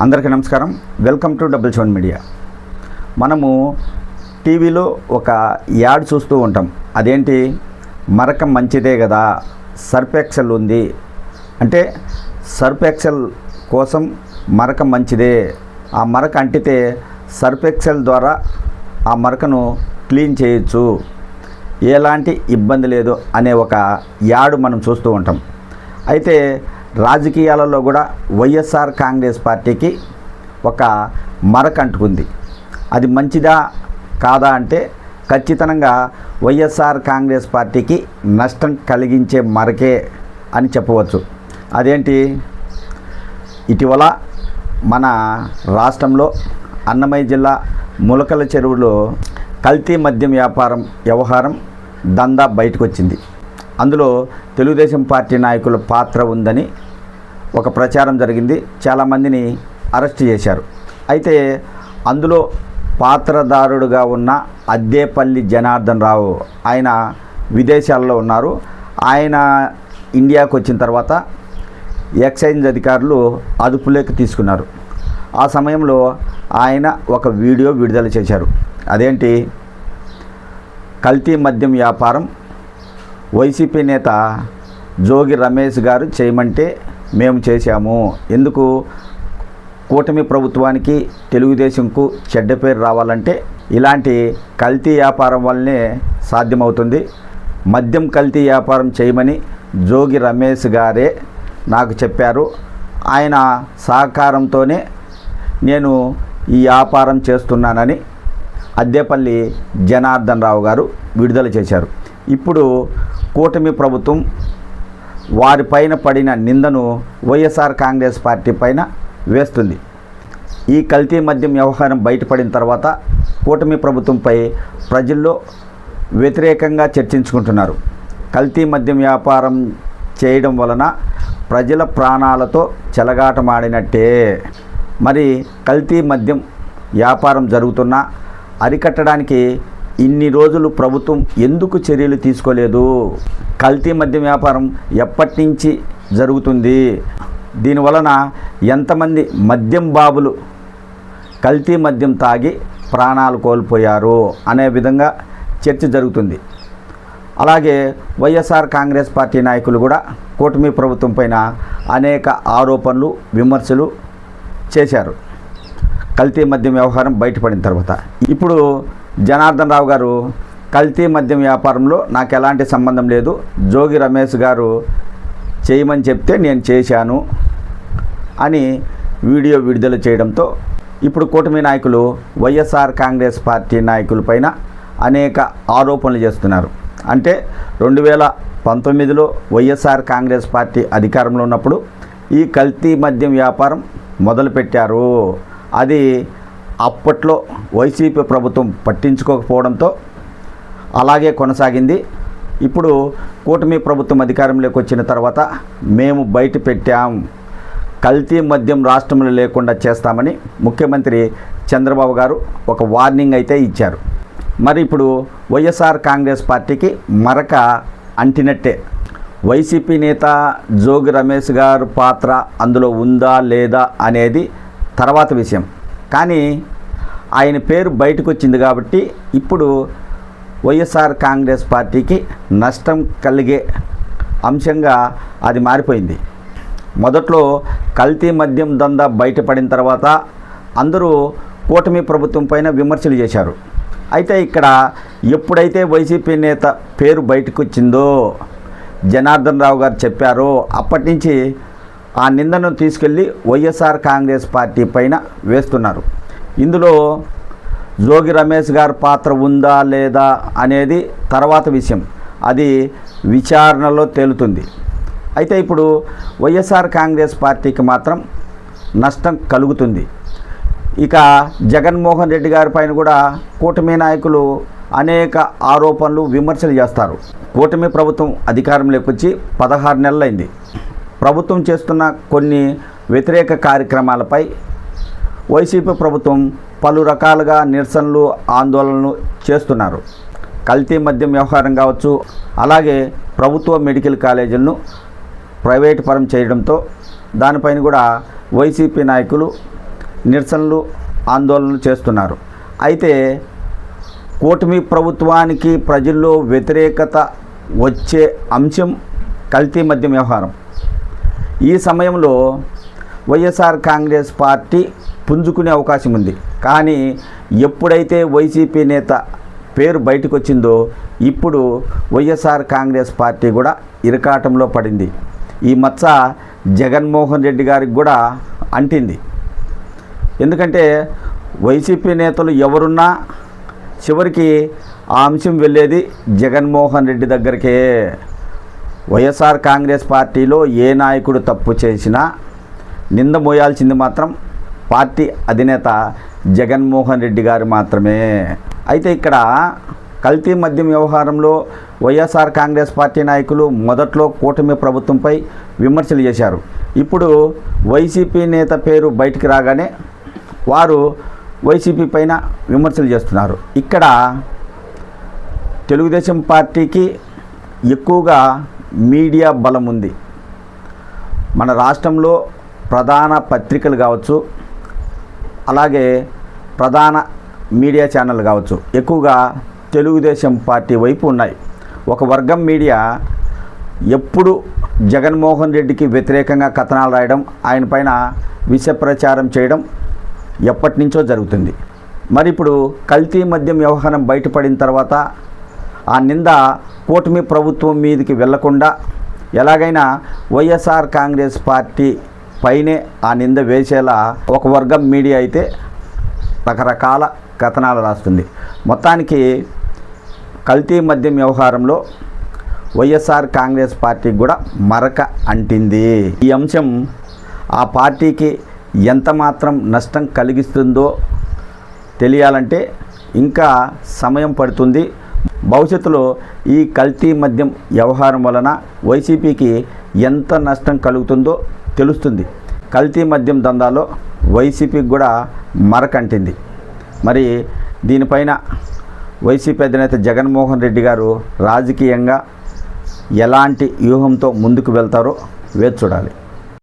అందరికీ నమస్కారం. Welcome to double seven media. మనము టీవీలో ఒక యాడ్ చూస్తూ ఉంటాం. అదేంటి? మరక మంచిదే కదా సర్ఫ్ ఎక్సెల్ ఉంది. అంటే సర్ఫ్ ఎక్సెల్ కోసం మరక మంచిదే. ఆ మరక అంటితే సర్ఫ్ ఎక్సెల్ ద్వారా ఆ మరకను క్లీన్ చేయొచ్చు. ఎలాంటి ఇబ్బంది లేదు అనే ఒక యాడ్ మనం చూస్తూ ఉంటాం. అయితే రాజకీయాలలో కూడా వైఎస్ఆర్ కాంగ్రెస్ పార్టీకి ఒక మరక అంటుకుంది. అది మంచిదా కాదా అంటే ఖచ్చితంగా వైఎస్ఆర్ కాంగ్రెస్ పార్టీకి నష్టం కలిగించే మరకే అని చెప్పవచ్చు. అదేంటి? ఇటీవల మన రాష్ట్రంలో అన్నమయ్య జిల్లా ములకల చెరువులో కల్తీ మద్యం వ్యాపారం వ్యవహారం దందా బయటకు వచ్చింది అందులో తెలుగుదేశం పార్టీ నాయకుల పాత్ర ఉందని ఒక ప్రచారం జరిగింది. చాలామందిని అరెస్ట్ చేశారు. అయితే అందులో పాత్రదారుడుగా ఉన్న అద్దేపల్లి జనార్దన్ రావు ఆయన విదేశాల్లో ఉన్నారు. ఆయన ఇండియాకు వచ్చిన తర్వాత ఎక్సైజ్ అధికారులు అదుపులోకి తీసుకున్నారు. ఆ సమయంలో ఆయన ఒక వీడియో విడుదల చేశారు. అదేంటి? కల్తీ మద్యం వ్యాపారం. వైసీపీ నేత జోగి రమేష్ గారు చేయమంటే మేము చేశాము. ఎందుకు? కూటమి ప్రభుత్వానికి తెలుగుదేశంకు చెడ్డ పేరు రావాలంటే ఇలాంటి కల్తీ వ్యాపారం వల్లనే సాధ్యమవుతుంది. మద్యం కల్తీ వ్యాపారం చేయమని జోగి రమేష్ గారే నాకు చెప్పారు. ఆయన సహకారంతోనే నేను ఈ వ్యాపారం చేస్తున్నానని అద్దేపల్లి జనార్దన్ రావు గారు విడుదల చేశారు. ఇప్పుడు కూటమి ప్రభుత్వం వారిపైన పడిన నిందను వైఎస్ఆర్ కాంగ్రెస్ పార్టీ పైన వేస్తుంది. ఈ కల్తీ మద్యం వ్యవహారం బయటపడిన తర్వాత కూటమి ప్రభుత్వంపై ప్రజల్లో వ్యతిరేకంగా చర్చించుకుంటున్నారు. కల్తీ మద్యం వ్యాపారం చేయడం వలన ప్రజల ప్రాణాలతో చెలగాటమాడినట్టే. మరి కల్తీ మద్యం వ్యాపారం జరుగుతున్నా అరికట్టడానికి ఇన్ని రోజులు ప్రభుత్వం ఎందుకు చర్యలు తీసుకోలేదు? కల్తీ మద్యం వ్యాపారం ఎప్పటి నుంచి జరుగుతుంది దీనివలన ఎంతమంది మద్యం బాబులు కల్తీ మద్యం తాగి ప్రాణాలు కోల్పోయారు అనే విధంగా చర్చ జరుగుతుంది. అలాగే వైఎస్ఆర్ కాంగ్రెస్ పార్టీ నాయకులు కూడా కూటమి ప్రభుత్వం పైన అనేక ఆరోపణలు విమర్శలు చేశారు. కల్తీ మద్యం వ్యవహారం బయటపడిన తర్వాత. ఇప్పుడు జనార్దన్ రావు గారు కల్తీ మద్యం వ్యాపారంలో నాకు ఎలాంటి సంబంధం లేదు. జోగి రమేష్ గారు చేయమని చెప్తే నేను చేశాను అని వీడియో విడుదల చేయడంతో ఇప్పుడు కూటమి నాయకులు వైఎస్ఆర్ కాంగ్రెస్ పార్టీ నాయకులపైన అనేక ఆరోపణలు చేస్తున్నారు. అంటే రెండు వేల పంతొమ్మిదిలో వైఎస్ఆర్ కాంగ్రెస్ పార్టీ అధికారంలో ఉన్నప్పుడు ఈ కల్తీ మద్యం వ్యాపారం మొదలుపెట్టారు. అది అప్పట్లో వైసీపీ ప్రభుత్వం పట్టించుకోకపోవడంతో అలాగే కొనసాగింది. ఇప్పుడు కూటమి ప్రభుత్వం అధికారంలోకి వచ్చిన తర్వాత మేము బయట పెట్టాం. కల్తీ మద్యం రాష్ట్రంలో లేకుండా చేస్తామని ముఖ్యమంత్రి చంద్రబాబు గారు ఒక వార్నింగ్ అయితే ఇచ్చారు. మరి ఇప్పుడు వైఎస్ఆర్ కాంగ్రెస్ పార్టీకి మరక అంటినట్టే. వైసీపీ నేత జోగి రమేష్ గారు పాత్ర అందులో ఉందా లేదా అనేది తర్వాత విషయం. కానీ ఆయన పేరు బయటకు వచ్చింది కాబట్టి ఇప్పుడు వైఎస్ఆర్ కాంగ్రెస్ పార్టీకి నష్టం కలిగే అంశంగా అది మారిపోయింది. మొదట్లో కల్తీ మద్యం దందా బయటపడిన తర్వాత అందరూ కూటమి ప్రభుత్వం పైన విమర్శలు చేశారు. అయితే ఇక్కడ ఎప్పుడైతే వైసీపీ నేత పేరు బయటకు వచ్చిందో జనార్దన్ రావు గారు చెప్పారో అప్పటి నుంచి ఆ నిందను తీసుకెళ్ళి వైఎస్ఆర్ కాంగ్రెస్ పార్టీ పైన వేస్తున్నారు. ఇందులో జోగి రమేష్ గారి పాత్ర ఉందా లేదా అనేది తర్వాత విషయం. అది విచారణలో తేలుతుంది. అయితే ఇప్పుడు వైఎస్ఆర్ కాంగ్రెస్ పార్టీకి మాత్రం నష్టం కలుగుతుంది. ఇక జగన్మోహన్ రెడ్డి గారి పైన కూడా కూటమి నాయకులు అనేక ఆరోపణలు విమర్శలు చేస్తారు. కూటమి ప్రభుత్వం అధికారంలోకి వచ్చి పదహారు నెలలైంది. ప్రభుత్వం చేస్తున్న కొన్ని వ్యతిరేక కార్యక్రమాలపై వైసీపీ ప్రభుత్వం పలు రకాలుగా నిరసనలు ఆందోళనలు చేస్తున్నారు. కల్తీ మద్యం వ్యవహారం కావచ్చు అలాగే ప్రభుత్వ మెడికల్ కాలేజీలను ప్రైవేట్ పరం చేయడంతో దానిపైన కూడా వైసీపీ నాయకులు నిరసనలు ఆందోళనలు చేస్తున్నారు. అయితే కూటమి ప్రభుత్వానికి ప్రజల్లో వ్యతిరేకత వచ్చే అంశం కల్తీ మద్యం వ్యవహారం. ఈ సమయంలో వైఎస్ఆర్ కాంగ్రెస్ పార్టీ పుంజుకునే అవకాశం ఉంది. కానీ ఎప్పుడైతే వైసీపీ నేత పేరు బయటకు వచ్చిందో ఇప్పుడు వైఎస్ఆర్ కాంగ్రెస్ పార్టీ కూడా ఇరకాటంలో పడింది. ఈ మచ్చ జగన్మోహన్ రెడ్డి గారికి కూడా అంటింది. ఎందుకంటే వైసీపీ నేతలు ఎవరున్నా చివరికి ఆ అంశం వెళ్ళేది జగన్మోహన్ రెడ్డి దగ్గరికే. వైఎస్ఆర్ కాంగ్రెస్ పార్టీలో ఏ నాయకుడు తప్పు చేసినా నింద మోయాల్సింది మాత్రం పార్టీ అధినేత జగన్మోహన్ రెడ్డి గారు మాత్రమే. అయితే ఇక్కడ కల్తీ మద్యం వ్యవహారంలో వైఎస్ఆర్ కాంగ్రెస్ పార్టీ నాయకులు మొదట్లో కూటమి ప్రభుత్వంపై విమర్శలు చేశారు. ఇప్పుడు వైసీపీ నేత పేరు బయటికి రాగానే వారు వైసీపీ పైన విమర్శలు చేస్తున్నారు. ఇక్కడ తెలుగుదేశం పార్టీకి ఎక్కువగా మీడియా బలం ఉంది. మన రాష్ట్రంలో ప్రధాన పత్రికలు కావచ్చు అలాగే ప్రధాన మీడియా ఛానల్ కావచ్చు ఎక్కువగా తెలుగుదేశం పార్టీ వైపు ఉన్నాయి. ఒక వర్గం మీడియా ఎప్పుడు జగన్మోహన్ రెడ్డికి వ్యతిరేకంగా కథనాలు రాయడం ఆయన పైన విష ప్రచారం చేయడం ఎప్పటి నుంచో జరుగుతుంది. మరి ఇప్పుడు కల్తీ మద్యం వ్యవహారం బయటపడిన తర్వాత ఆ నింద కూటమి ప్రభుత్వం మీదకి వెళ్ళకుండా ఎలాగైనా వైఎస్ఆర్ కాంగ్రెస్ పార్టీ పైనే ఆ నింద వేసేలా ఒక వర్గం మీడియా అయితే రకరకాల కథనాలు రాస్తుంది. మొత్తానికి కల్తీ మద్యం వ్యవహారంలో వైఎస్ఆర్ కాంగ్రెస్ పార్టీకి కూడా మరక అంటింది. ఈ అంశం ఆ పార్టీకి ఎంత మాత్రం నష్టం కలిగిస్తుందో తెలియాలంటే ఇంకా సమయం పడుతుంది. భవిష్యత్తులో ఈ కల్తీ మద్యం వ్యవహారం వలన వైసీపీకి ఎంత నష్టం కలుగుతుందో తెలుస్తుంది. కల్తీ మద్యం దందాలో వైసీపీకి కూడా మరకంటింది. మరి దీనిపైన వైసీపీ అధినేత జగన్మోహన్ రెడ్డి గారు రాజకీయంగా ఎలాంటి వ్యూహంతో ముందుకు వెళ్తారో వేచి చూడాలి.